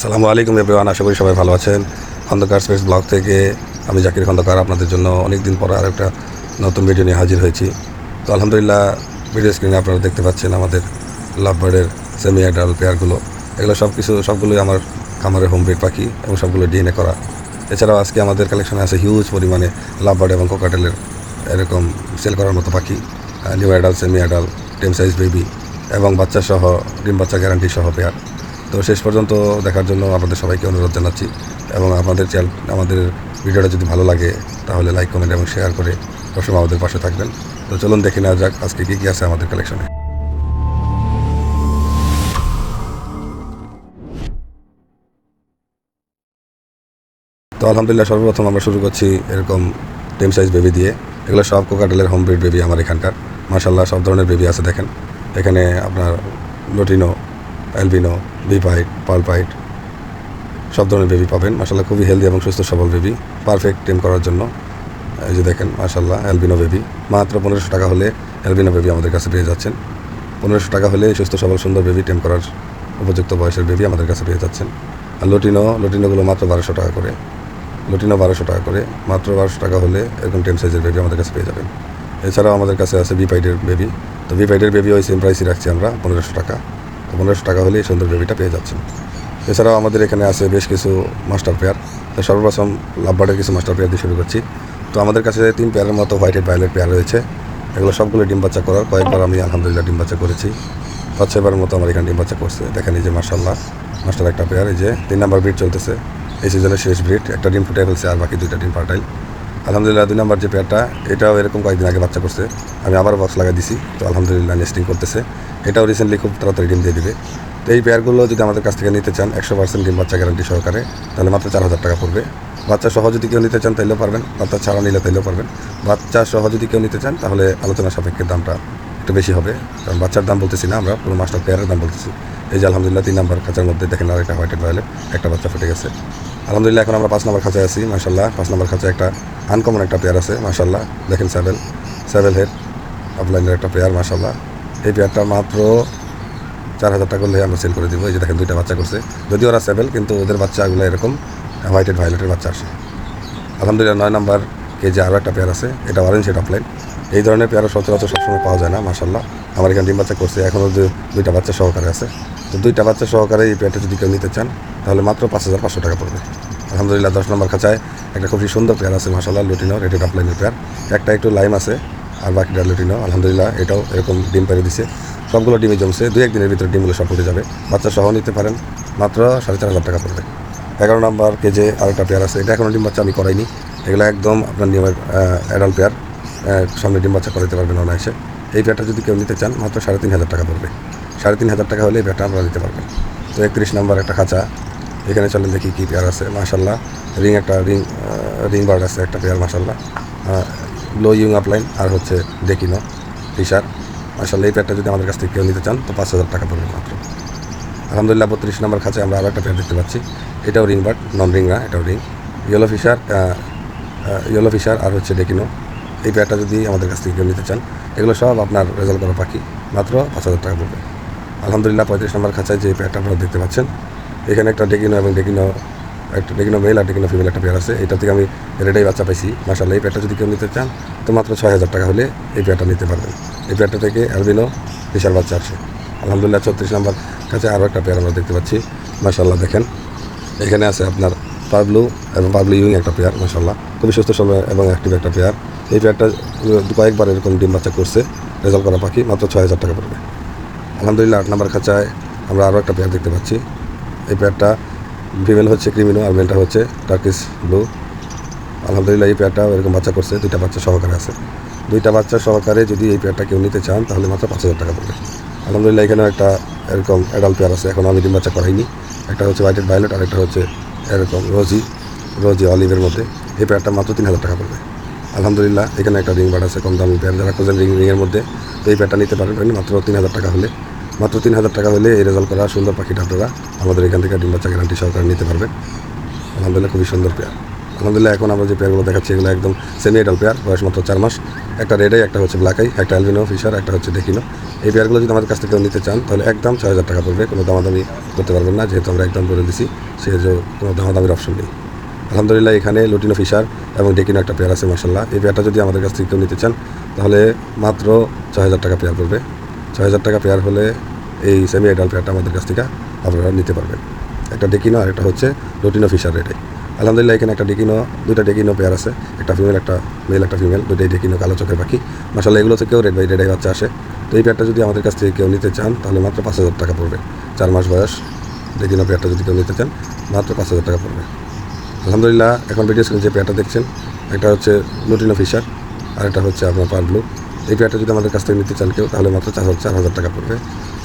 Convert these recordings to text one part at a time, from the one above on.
আসসালামু আলাইকুম এভরিওয়ান আশা করি সবাই ভালো আছেন। খন্দকার স্পেস ব্লগ থেকে আমি জাকির খন্দকার আপনাদের জন্য অনেক দিন পর আর একটা নতুন ভিডিও নিয়ে হাজির হয়েছি। তো আলহামদুলিল্লাহ ভিডিও স্ক্রিনে আপনারা দেখতে পাচ্ছেন আমাদের লাভ বার্ডের সেমি অ্যাডাল পেয়ারগুলো এগুলো সব কিছু সবগুলোই আমার খামারের হোম ব্রিড পাখি এবং সবগুলো ডিএনএ করা। এছাড়াও আজকে আমাদের কালেকশনে আছে হিউজ পরিমাণে লাভ বার্ড এবং কোকাটেলের এরকম সেল করার মতো পাখি। New adult semi adult tame size baby এবং বাচ্চা সহ, ডিম বাচ্চা গ্যারান্টি সহ পেয়ার তো শেষ পর্যন্ত দেখার জন্য আপনাদের সবাইকে অনুরোধ জানাচ্ছি এবং আমাদের চ্যানেল আমাদের ভিডিওটা যদি ভালো লাগে, তাহলে লাইক কমেন্ট এবং শেয়ার করে সবসময় আমাদের পাশে থাকবেন। তো চলুন দেখে নেওয়া যাক আজকে কী কী আছে আমাদের কালেকশনে তো আলহামদুলিল্লাহ সর্বপ্রথম আমরা শুরু করছি এরকম টেম সাইজ বেবি দিয়ে। এগুলো সব কোকাটেলের হোম ব্রিড বেবি আমার এখানকার। মার্শাল্লাহ সব ধরনের বেবি আছে দেখেন। এখানে আপনার লোটিনো অ্যালবিনো বিপাইট পালপাইট, সব ধরনের বেবি পাবেন। মার্শাল্লাহ খুবই হেলদি এবং সুস্থ সবল বেবি। পারফেক্ট টেম করার জন্য। এই যে দেখেন মার্শাল্লাহ অ্যালবিনো বেবি। মাত্র পনেরোশো টাকা হলে অ্যালবিনো বেবি আমাদের কাছে পেয়ে যাচ্ছেন। পনেরোশো টাকা হলে সুস্থ, সবল, সুন্দর বেবি টেম করার উপযুক্ত বয়সের বেবি আমাদের কাছে পেয়ে যাচ্ছেন। আর লটিনো, লটিনোগুলো মাত্র বারোশো টাকা করে। লটিনো বারোশো টাকা করে। মাত্র বারোশো টাকা হলে এরকম টেম সাইজের বেবি আমাদের কাছে পেয়ে যাবেন। এছাড়াও আমাদের কাছে আছে বিপাইডের বেবি। তো বিপাইডের বেবি ওই সেম প্রাইসই রাখছি আমরা, পনেরোশো টাকা। পনেরোশো টাকা হলে এই সুন্দর বেবিটা পেয়ে যাচ্ছেন। এছাড়াও আমাদের এখানে আছে বেশ কিছু মাস্টার পেয়ার তো সর্বপ্রথম লাভবার্ডের কিছু মাস্টার পেয়ার দিয়ে শুরু করছি। তো আমাদের কাছে তিন পেয়ারের মতো হোয়াইট ভায়োলেট পেয়ার রয়েছে। এগুলো সবগুলো ডিম বাচ্চা করার। কয়েকবার আমি আলহামদুলিল্লাহ ডিম বাচ্চা করেছি। পাঁচ ছয়বারের মতো আমার এখানে ডিম বাচ্চা করছে। দেখেন এই যে মার্শাল্লাহ মাস্টার একটা পেয়ার এই যে তিন নাম্বার ব্রিড চলতেছে। এই সিজনের শেষ ব্রিড একটা ডিম ফুটে ফেলছে আর বাকি দুইটা ডিম ফার্টাইল আলহামদুলিল্লাহ, দুই নম্বর যে পেয়ারটা, এটাও এরকম কয়েকদিন আগে বাচ্চা করছে। আমি আবার বক্স লাগিয়ে দিছি, তো আলহামদুলিল্লাহ নেস্টিং করতেছে। এটাও রিসেন্টলি খুব তাড়াতাড়ি ডিম দিয়ে দিবে। তো এই পেয়ারগুলো যদি আমাদের কাছ থেকে নিতে চান, একশো পার্সেন্ট ডিম বাচ্চা গ্যারান্টি সহকারে, তাহলে মাত্র চার হাজার টাকা পড়বে। বাচ্চা সহ যদি কেউ নিতে চান, তাইলেও পারবেন, বাচ্চা ছাড়া নিলে তাইলেও পারবেন। বাচ্চা সহ যদি কেউ নিতে চান, তাহলে আলোচনা সাপেক্ষে দামটা একটু বেশি হবে। কারণ বাচ্চার দাম বলতেছি না আমরা, পুরো মাস্টার পেয়ারের দাম বলতেছি। এই যে আলহামদুলিল্লাহ, তিন নাম্বার খাঁচার মধ্যে দেখেন আর একটা হোয়াইটেড ভায়োলেট একটা বাচ্চা ফেটে গেছে। আলহামদুলিল্লাহ, এখন আমরা পাঁচ নম্বর খাঁচায় আছি মাসাল্লাহ পাঁচ নম্বর খাঁচায় একটা আনকমন একটা পেয়ার আছে মাসাল্লাহ দেখেন স্যাভেল স্যাভেল হেড অফলাইনের একটা পেয়ার মাসাল্লাহ এই পেয়ারটা মাত্র চার হাজার টাকা হলে আমরা সেল করে দিব। এই যে দেখেন, দুইটা বাচ্চা করছে। যদিও ওরা স্যাভেল কিন্তু ওদের বাচ্চাগুলো এরকম হোয়াইটেড ভায়োলেটের বাচ্চা আসে। আলহামদুলিল্লাহ, নয় নম্বর কেজি আরও একটা পেয়ার আছে। এটা অরেঞ্জ হেড অফলাইন এই ধরনের পেয়ারা সচরাচর সবসময় পাওয়া যায় না মাসাল্লাহ আমার এখানে ডিম বাচ্চা করছে। এখনও দুইটা বাচ্চা সহকারে আছে। তো দুইটা বাচ্চা সহকারে এই পেয়ারটা যদি কেউ নিতে চান, তাহলে মাত্র পাঁচ হাজার পাঁচশো টাকা পড়বে। আলহামদুলিল্লাহ দশ নম্বর খাঁচায় একটা খুবই সুন্দর পেয়ার আছে মাসাল্লাহ লুটিনো রেডেড অফলাইনের পেয়ার। একটা একটু লাইম আছে, আর বাকিটা লুটিনো, আলহামদুলিল্লাহ, এটাও এরকম ডিম পেরে দিছে। সবগুলো ডিমে জমছে দু একদিনের ভিতরে ডিমগুলো সব ফুটে যাবে। বাচ্চা সহ নিতে পারেন, মাত্র সাড়ে চার হাজার টাকা পড়বে। এগারো নম্বর কেজে আরেকটা পেয়ার আছে, এটা এখনও ডিম বাচ্চা আমি করাইনি। এগুলো একদম আপনার নিয়মের অ্যাডাল্ট পেয়ার সামনে ডিম বাচ্চা করাতে পারবেন অনায়াসে। এই পেয়ারটা যদি কেউ নিতে চান, মাত্র সাড়ে তিন হাজার টাকা পড়বে। সাড়ে তিন হাজার টাকা হলে এই পেয়ারটা আপনারা নিতে পারবেন তো একত্রিশ নম্বর একটা খাঁচা। এখানে চলেন দেখি কী পেয়ার আছে মাশাল্লাহ রিং একটা রিং রিং বার্ড আছে একটা পেয়ার মাশাল্লাহ লো ইউং আপলাইন আর হচ্ছে ডেকিনো ফিশার মাশাল্লাহ এই পেয়ারটা যদি আমাদের কাছ থেকে কেউ নিতে চান, তো পাঁচ হাজার টাকা পড়বে মাত্র। আলহামদুলিল্লাহ, বত্রিশ নম্বর খাঁচায় আমরা আরও একটা পেয়ার দেখতে পাচ্ছি। এটাও রিং বার্ড নন রিং। না এটাও ring yellow fisher yellow fisher আর হচ্ছে ডেকিনো এই পেয়ারটা যদি আমাদের কাছ থেকে কেউ নিতে চান, এগুলো সব আপনার রেজাল্ট করা পাখি মাত্র পাঁচ হাজার টাকা পড়বে। আলহামদুলিল্লাহ পঁয়ত্রিশ নম্বর খাঁচায় যে পেয়ারটা আপনারা দেখতে পাচ্ছেন, এখানে একটা ডেকিনো এবং ডেকিনো, একটা ডেকিনো মেল আর ডেকিনো ফিমেল একটা পেয়ার আছে। এটা থেকে আমি রেডাই বাচ্চা পাইছি মাসাল্লাহ এই পেয়ারটা যদি কেউ নিতে চান, তো মাত্র ছয় হাজার টাকা হলে এই পেয়ারটা নিতে পারবেন। এই পেয়ারটা থেকে অ্যালবিনো বিশাল বাচ্চা আসে আলহামদুলিল্লাহ ছত্রিশ নম্বর কাছে আরও একটা পেয়ার আমরা দেখতে পাচ্ছি মাসাল্লাহ দেখেন। এখানে আছে আপনার পাবলু এবং পাবলু ইউং একটা পেয়ার মাসাল্লাহ খুবই সুস্থ সময় এবং অ্যাক্টিভ একটা পেয়ার। এই পেয়ারটা কয়েকবার এরকম ডিম বাচ্চা করছে, রেজাল্ট করা পাখি মাত্র ছয় হাজার টাকা পড়বে। আলহামদুলিল্লাহ আট নম্বর খাঁচায় আমরা আরও একটা পেয়ার দেখতে পাচ্ছি। এই পেয়ারটা ফিমেল হচ্ছে, ক্রিমিনো, আর মেলটা হচ্ছে টার্কিস ব্লু। আলহামদুলিল্লাহ এই পেয়ারটাও এরকম বাচ্চা করছে, দুইটা বাচ্চা সহকারে আছে। দুইটা বাচ্চা সহকারে যদি এই পেয়ারটা কেউ নিতে চান, তাহলে মাত্র পাঁচ হাজার টাকা পড়বে। আলহামদুলিল্লাহ এখানেও একটা এরকম অ্যাডাল্ট পেয়ার আছে, এখন আমি ডিম বাচ্চা করাইনি। একটা হচ্ছে হোয়াইটেড ভায়োলেট আর একটা হচ্ছে এরকম রোজি রোজি অলিভের মধ্যে। এই পেয়ারটা মাত্র তিন হাজার টাকা পড়বে। আলহামদুলিল্লাহ এখানে একটা রিং বার্ড আছে, কম দামি পেয়ার, যারা খোঁজেন রিং রিংয়ের মধ্যে। তো এই পেয়ারটা নিতে পারবেন মাত্র তিন হাজার টাকা হলে। মাত্র তিন হাজার টাকা হলে এই রেজাল্ট করা সুন্দর পাখিটা আপনারা আমাদের এখান থেকে ডিম বাচ্চা গ্যারান্টি সহকারে নিতে পারবেন আলহামদুলিল্লাহ খুবই সুন্দর পেয়ার আলহামদুলিল্লাহ এখন আমরা যে পেয়ারগুলো দেখাচ্ছি এগুলো একদম সেমি এডাল পেয়ার বয়স মাত্র চার মাস। একটা রেডাই একটা হচ্ছে ব্ল্যাকাই একটা অ্যালবিনো ফিশার একটা হচ্ছে দেখিনো এই পেয়ারগুলো যদি আমাদের কাছ থেকে নিতে চান, তাহলে একদম ছয় হাজার টাকা পড়বে। কোনো দামাদামি করতে পারবেন না, যেহেতু আমরা একদম বলে দিছি, সেহেতু কোনো দামাদামির অপশন নেই। আলহামদুলিল্লাহ এখানে লুটিনো ফিশার এবং ডেকিনো একটা পেয়ার আছে মার্শাল্লাহ এই পেয়ারটা যদি আমাদের কাছ থেকে নিতে চান, তাহলে মাত্র ছয় হাজার টাকা পেয়ার পড়বে। ছয় হাজার টাকা পেয়ার হলে এই সেমি আইডাল পেয়ারটা আমাদের কাছ থেকে আপনারা নিতে পারবেন। একটা ডেকিনো আর একটা হচ্ছে লুটিনো ফিশার রেটে আলহামদুলিল্লাহ, এখানে একটা ডেকিনো দুইটা ডেকিনো পেয়ার আছে, একটা ফিমেল একটা মেল একটা ফিমেল দুইটাই ডেকিনো কালো চোখের পাখি। মার্শাল্লাহ এগুলো থেকেও রেড বাই রেডাই বাচ্চা আসে। তো এই পেয়ারটা যদি আমাদের কাছ থেকে কেউ নিতে চান, তাহলে মাত্র পাঁচ হাজার টাকা পড়বে। চার মাস বয়স ডেকিনো পেয়ারটা যদি কেউ নিতে চান, মাত্র পাঁচ হাজার টাকা পড়বে। আলহামদুলিল্লাহ, এখন ভিডিও স্ক্রিনে যে পেয়ারটা দেখছেন, একটা হচ্ছে লুটিনো ফিশার আর একটা হচ্ছে আপনার পার ব্লু এই পেয়ারটা যদি আমাদের কাছ থেকে নিতে চান কেউ, তাহলে মাত্র চার চার হাজার টাকা পড়বে।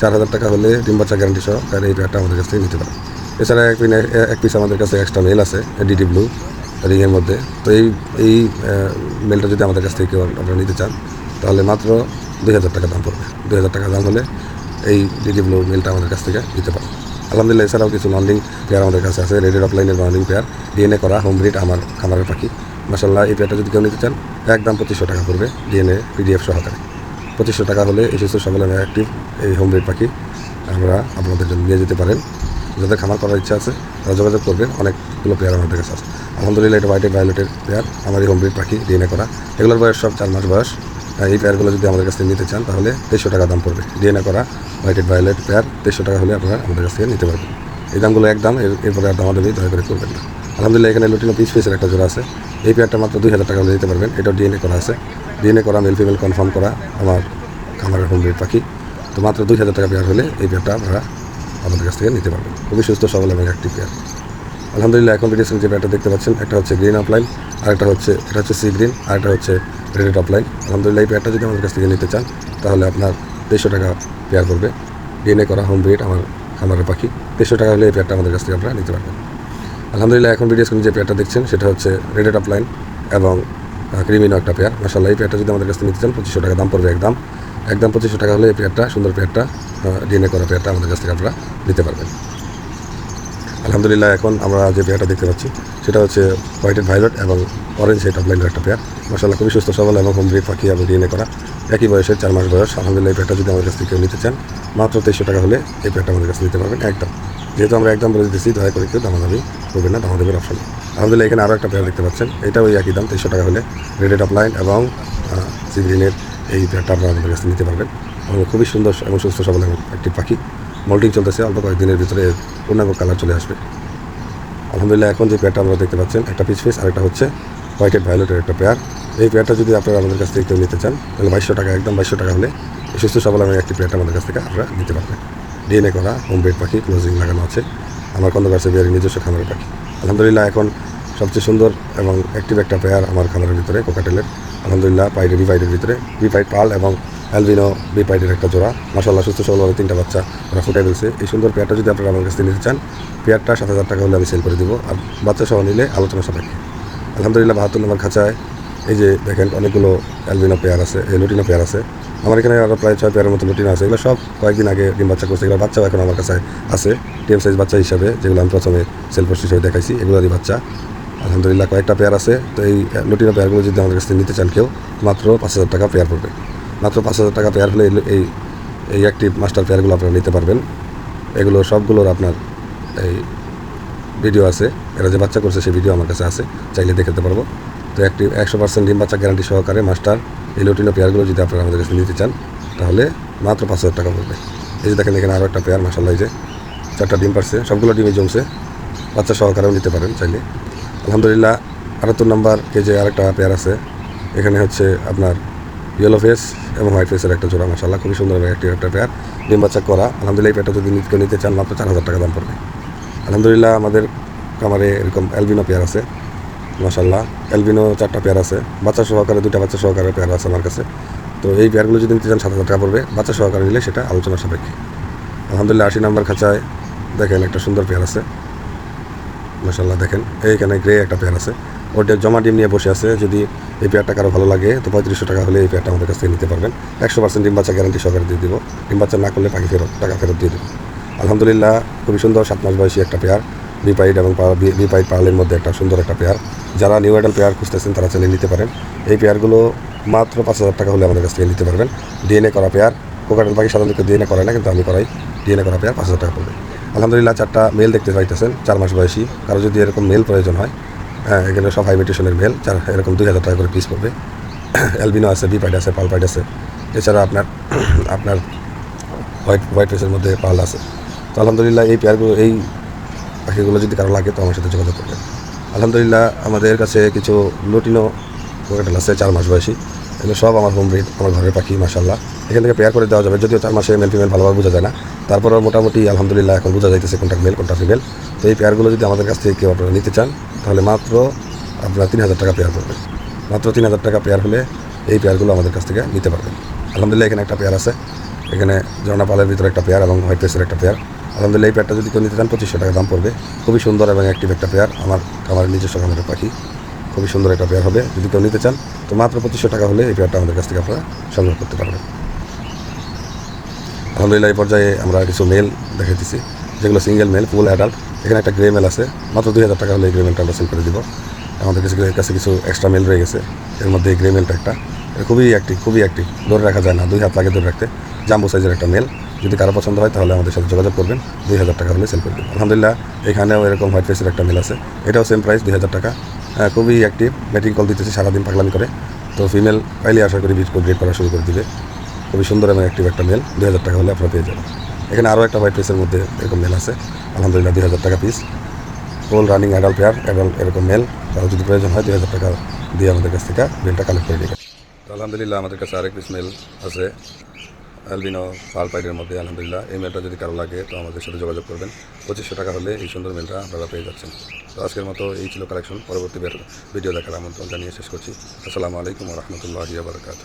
চার হাজার টাকা হলে ডিম বাচ্চা গ্যারান্টি সহ তাহলে এই পেয়ারটা আমাদের কাছ থেকে নিতে পারে এছাড়া এক এক পিস আমাদের কাছে এক্সট্রা মেল আছে ডিডি ব্লু রিংয়ের মধ্যে। তো এই এই মেলটা যদি আমাদের কাছ থেকে কেউ আপনারা নিতে চান, তাহলে মাত্র দুই হাজার টাকা দাম পড়বে। দুই হাজার টাকা দাম হলে এই ডিডি ব্লু মেলটা আমাদের কাছ থেকে নিতে পারে আলহামদুলিল্লাহ, এছাড়াও কিছু নন্ডিং পেয়ার আমাদের কাছে আছে রেডি অফলাইনের নন্ডিং পেয়ার ডিএনএ করা হোম ব্রিড আমার খামারের পাখি। মাসাল্লাহ এই পেয়ারটা যদি কেউ নিতে চান এক একদম পঁচিশশো টাকা পড়বে ডিএনএ পিডিএফ সহকারে। পঁচিশশো টাকা হলে এই সুস্থ সবল অ্যাক্টিভ এই হোম ব্রিড পাখি আমরা আপনাদের জন্য নিয়ে যেতে পারেন। যাদের খামার করার ইচ্ছা আছে, তারা যোগাযোগ করবেন, অনেকগুলো পেয়ার আমাদের কাছে আছে। আলহামদুলিল্লাহ, এটা হোয়াইটেড ভায়োলেটের পেয়ার আমার এই হোম ব্রিড পাখি ডিএনএ করা। এগুলোর বয়স সব চার মাস বয়স। এই পেয়ারগুলো যদি আমাদের কাছ থেকে নিতে চান, তাহলে তেইশশো টাকা দাম পড়বে। ডিএনএ করা হোয়াইটেড ভায়োলেট পেয়ার তেইশশো টাকা হলে আপনারা আমাদের কাছ থেকে নিতে পারবেন। এই দামগুলো একদম এর এরপরে আর দামাদামি দয়া করে করবেন না। আলহামদুলিল্লাহ, এখানে লুটিনো পিস পিসের একটা জোড়া আছে। এই পেয়ারটা মাত্র দুই হাজার টাকা নিতে পারবেন। এটা ডিএনএ করা আছে। ডিএনএ করা মেল ফিমেল কনফার্ম করা আমার খামারের হোম ব্রিড পাখি। তো মাত্র দুই হাজার টাকা পেয়ার হলে এই পেয়ারটা আপনারা আমাদের কাছ থেকে নিতে পারবেন। খুবই সুস্থ, সবল এবং একটি পেয়ার। আলহামদুলিল্লাহ, এখন ভিডিও যে পেয়ারটা দেখতে পাচ্ছেন, একটা হচ্ছে গ্রিন অফলাইন আর একটা হচ্ছে, এটা হচ্ছে সি গ্রিন আর একটা হচ্ছে রেড অফলাইন আলহামদুলিল্লাহ, এই পেয়ারটা যদি আমাদের কাছ থেকে নিতে চান, তাহলে আপনার দেড়শো টাকা পেয়ার পড়বে। ডিএনএ করা হোম ব্রিড আমার খামারের পাখি। দেড়শো টাকা হলে এই পেয়ারটা আমাদের কাছ থেকে আপনারা নিতে পারবেন। আলহামদুলিল্লাহ, এখন ভিডিও স্ক্রিনে যে পেয়ারটা দেখছেন, সেটা হচ্ছে রেড অফলাইন এবং ক্রিমিনো একটা পেয়ার মাসাল্লাহ এই পেয়ারটা যদি আমাদের কাছ নিতে চান, পঁচিশশো টাকা দাম পড়বে একদম। একদম পঁচিশশো টাকা হলে এই পেয়ারটা সুন্দর পেয়ারটা ডিএনএ করা পেয়ারটা আমাদের কাছ থেকে আপনারা নিতে পারবেন। আলহামদুলিল্লাহ, এখন আমরা যে পেয়ারটা দেখতে পাচ্ছি, সেটা হচ্ছে হোয়াইটেড ভাইলট এবং অরেঞ্জ হেড অফ লাইনের একটা পেয়ার মশাল্লাহ খুবই সুস্থ, সবল এবং হোম ব্রিড পাখি এবং ডিএনএ করা। একই বয়সের, চার মাস বয়স। আলহামদুলিল্লাহ, এই পেয়ারটা যদি আমাদের কাছ থেকে নিতে চান, মাত্র তেইশশো টাকা হলে এই পেয়ারটা আমাদের কাছে নিতে পারবেন, একদম। যেহেতু আমরা একদম বলে দিতেছি, দয়া করে কেউ দামাদামি করবেন না দামাদামির অপশন আলহামদুলিল্লাহ, এখানে আরও একটা পেয়ার দেখতে পাচ্ছেন। এটাও ওই একই দাম, তেইশশো টাকা হলে রেডেড অফ লাইন এবং সি গ্রিনের এই পেয়ারটা আপনারা আমাদের কাছে নিতে পারবেন। এবং খুবই সুন্দর এবং সুস্থ সবল একটি পাখি। মোল্টিং চলতেছে, অল্প কয়েকদিনের ভিতরে পূর্ণাঙ্গ কালার চলে আসবে। আলহামদুলিল্লাহ, এখন যে পেয়ারটা আমরা দেখতে পাচ্ছেন, একটা পিস পিস আর একটা হচ্ছে হোয়াইটেড ভায়োলেটের একটা পেয়ার এই পেয়ারটা যদি আপনারা আমাদের কাছ থেকে কেউ নিতে চান, তাহলে বাইশশো টাকা, একদম বাইশশো টাকা হলে সুস্থ সবল এবং একটি পেয়ারটা আমাদের কাছ থেকে আপনারা নিতে পারবেন। ডিএনএ করা হোম বেড পাখি ক্লোজিং লাগানো আছে। আমার কন্দকার বিহারি নিজস্ব খামারের পাখি। আলহামদুলিল্লাহ, এখন সবচেয়ে সুন্দর এবং অ্যাক্টিভ একটা পেয়ার আমার খামারের ভিতরে, কোকাটেলের। আলহামদুলিল্লাহ, পাইডে বি পাইডের ভিতরে। বি পাইড পাল এবং অ্যালবিনো বি পাইডের একটা জোড়া। মাসাল্লাহ সুস্থ সবলভাবে তিনটা বাচ্চা ওরা ফুটে ফেলছে। এই সুন্দর পেয়ারটা যদি আপনারা আমার কাছ থেকে নিতে চান, পেয়ারটা সাত হাজার টাকা হলে আমি সেল করে দিব। আর বাচ্চা সহ নিলে আলোচনা সাপেক্ষে। আলহামদুলিল্লাহ, বাহাত্তর নম্বর খাঁচায় এই যে দেখেন অনেকগুলো অ্যালবিনো পেয়ার আছে লুটিনো পেয়ার আছে। আমার এখানে আরও প্রায় ছয় পেয়ারের মতো লুটিনো আছে। এগুলো সব কয়েকদিন আগে ডিম বাচ্চা করছে। এগুলো বাচ্চাও এখন আমার কাছে আছে। টিএম সাইজ বাচ্চা হিসাবে যেগুলো আমি প্রথমে সেল পোস্ট হিসেবে দেখাইছি, এগুলোরই বাচ্চা। আলহামদুলিল্লাহ কয়েকটা পেয়ার আছে। তো এই লুটিনো পেয়ারগুলো যদি আমাদের কাছ নিতে চান কেউ, মাত্র পাঁচ হাজার টাকা পেয়ার পড়বে। মাত্র পাঁচ হাজার টাকা পেয়ার হলে এই- এই অ্যাক্টিভ মাস্টার পেয়ারগুলো আপনারা নিতে পারবেন। এগুলো সবগুলোর আপনার এই ভিডিও আছে। এরা যে বাচ্চা করছে সেই ভিডিও আমার কাছে আছে। চাইলে দেখাতে পারব। তো একটি একশো পার্সেন্ট ডিম বাচ্চা গ্যারান্টি সহকারে মাস্টার এই পেয়ারগুলো যদি আপনারা আমাদের কাছে নিতে চান, তাহলে মাত্র পাঁচ হাজার টাকা পড়বে। এই যে দেখেন এখানে আরও একটা পেয়ার মাসাল্লাহ যে চারটা ডিম পারছে সবগুলো ডিমে জমছে। বাচ্চা সহকারেও নিতে পারেন চাইলে। আলহামদুলিল্লাহ, আটাত্তর নাম্বার কেজে আরেকটা পেয়ার আছে। এখানে হচ্ছে আপনার ইয়েলো ফেস এবং হোয়াইট ফেসের একটা জোড়া মাসাল্লাহ খুবই সুন্দর একটি একটা পেয়ার। ডিম বাচ্চা করা, আলহামদুলিল্লাহ, এই পেয়ারটা যদি নিতে নিতে চান, মাত্র চার হাজার টাকা দাম পড়বে। আলহামদুলিল্লাহ, আমাদের খামারে এরকম অ্যালবিনো পেয়ার আছে। মাসাল্লাহ অ্যালবিনো চারটা পেয়ার আছে। বাচ্চা সহকারে দুটা বাচ্চা সহকারে পেয়ার আছে আমার কাছে। তো এই পেয়ারগুলো যদি নিতে চান, সাত হাজার টাকা পড়বে। বাচ্চা সহকারে নিলে সেটা আলোচনা সাপেক্ষে। আলহামদুলিল্লাহ, আশি নাম্বার খাঁচায় দেখেন একটা সুন্দর পেয়ার আছে। মাসাল্লাহ দেখেন। এইখানে গ্রে একটা পেয়ার আছে। ওটা জমা ডিম নিয়ে বসে আছে। যদি এই পেয়ারটা কারও ভালো লাগে, তো পঁয়ত্রিশশো টাকা হলে এই পেয়ারটা আমাদের কাছ থেকে নিতে পারবেন। একশো পার্সেন্ট ডিম বাচ্চা গ্যারান্টি সহকারে দিয়ে দিব। ডিম বাচ্চা না করলে পাখি ফেরত, টাকা ফেরত দিয়ে দেবো। আলহামদুলিল্লাহ, খুবই সুন্দর, সাত মাস বয়সী একটা পেয়ার বিপাইড এবং বিপাইড পার্লের মধ্যে একটা সুন্দর একটা পেয়ার। যারা নিউ আইডাল পেয়ার খুঁজতেছেন, তারা চাইলে নিতে পারেন। এই পেয়ারগুলো মাত্র পাঁচ হাজার টাকা হলে আমাদের কাছ থেকে নিতে পারবেন। ডিএনএ করা পেয়ার, কোকাটেল পাখি সাধারণত ডিএনএ করায় না, কিন্তু আমি করাই। ডিএনএ করা পেয়ার পাঁচ হাজার টাকা পড়বে। আলহামদুলিল্লাহ, চারটা মেল দেখতে পাইতেছেন, চার মাস বয়সী। কারও যদি এরকম মেল প্রয়োজন হয় হ্যাঁ এখানে সব হাইমিটেশনের মেল চার এরকম দুই হাজার টাকা করে পিস পড়বে। অ্যালবিনো আছে বিপাইড আছে পালপাইড আছে। এছাড়া আপনার আপনার হোয়াইট হোয়াইট রেসের মধ্যে পাল আছে। তো আলহামদুলিল্লাহ, এই পেয়ারগুলো, এই পাখিগুলো যদি কারও লাগে তো আমার সাথে যোগাযোগ করবেন। আলহামদুলিল্লাহ আমাদের কাছে কিছু লুটিনো কোকাটেল আছে, চার মাস বয়সী। এগুলো সব আমার হোম ব্রিড আমার ঘরের পাখি মাসাল্লাহ এখান থেকে পেয়ার করে দেওয়া যাবে, যদিও চার মাসে মেল ফিমেল ভালোভাবে বোঝা যায় না। তারপরও মোটামুটি আলহামদুলিল্লাহ এখন বোঝা যাইতেছে কোনটা মেল কোনটা ফিমেল তো এই পেয়ারগুলো যদি আমাদের কাছ থেকে কেউ আপনারা নিতে চান, তাহলে মাত্র আপনারা তিন হাজার টাকা পেয়ার করবেন। মাত্র তিন হাজার টাকা পেয়ার হলে এই পেয়ারগুলো আমাদের কাছ থেকে নিতে পারবেন। আলহামদুলিল্লাহ এখানে একটা পেয়ার আছে। এখানে ঝর্ণা পালের ভিতরে একটা পেয়ার এবং হোয়াইট পেসের একটা পেয়ার আলহামদুলিল্লাহ, এই পেয়ারটা যদি কেউ নিতে চান, পঁচিশশো টাকা দাম পড়বে। খুবই সুন্দর এবং অ্যাক্টিভ একটা পেয়ার আমার আমার নিজস্ব খামারের পাখি। খুবই সুন্দর একটা পেয়ার হবে। যদি কেউ নিতে চান, তো মাত্র পঁচিশশো টাকা হলে এই পেয়ারটা আমাদের কাছ থেকে আপনারা সংগ্রহ করতে পারবেন। আলহামদুলিল্লাহ, এই পর্যায়ে আমরা কিছু মেল দেখাইতেছি যেগুলো সিঙ্গেল মেল ফুল অ্যাডাল্ট এখানে একটা গ্রে মেল আছে। মাত্র দুই হাজার টাকা হলে এই গ্রে মেলটা আমরা সেল করে দিব। আমাদের কাছে কাছে কিছু এক্সট্রা মেল রয়ে গেছে। এর মধ্যে এই গ্রে মেলটা একটা। খুবই অ্যাক্টিভ খুবই অ্যাক্টিভ ধরে রাখা যায় না। দুই হাত লাগে ধরে রাখতে। জাম্বো সাইজের একটা মেল যদি কারও পছন্দ হয়, তাহলে আমাদের সাথে যোগাযোগ করবেন। দুই হাজার টাকা হলে সেল করে দেবেন। আলহামদুলিল্লাহ, এখানেও এরকম হোয়াইট ফেসের একটা মেল আছে। এটাও সেম প্রাইস দুই হাজার টাকা। খুবই অ্যাক্টিভ ব্যাটিং কল দিতেছে, সারাদিন পাগলামি করে। তো ফিমেল পাইলে আশা করি বিট গ্রেড করা শুরু করে দিবে। খুবই সুন্দর এবং অ্যাক্টিভ একটা মেল দুই হাজার টাকা হলে আপনারা পেয়ে যাবেন। এখানে আরও একটা হোয়াইট ফেসের মধ্যে এরকম মেল আছে। আলহামদুলিল্লাহ, দুই হাজার টাকা piece full running adult pair adult এরকম মেল কারও যদি প্রয়োজন হয়, দুই হাজার টাকা দিয়ে আমাদের কাছ থেকে মেলটা কালেক্ট করে নেবে আলহামদুলিল্লাহ, আমাদের কাছে আরেক পিস মেল আছে। অ্যালবিনো পালপাইডের মধ্যে, আলহামদুলিল্লাহ। এই মেলটা যদি কারও লাগে, তো আমাদের সাথে যোগাযোগ করবেন। পঁচিশশো টাকা হলে এই সুন্দর মেলটা আপনারা পেয়ে যাচ্ছেন। তো আজকের মতো এই ছিল কালেকশন পরবর্তী ভিডিও দেখার আমন্ত্রণ জানিয়ে শেষ করছি। আসসালামু আলাইকুম রহমতুল্লাহ বারকাত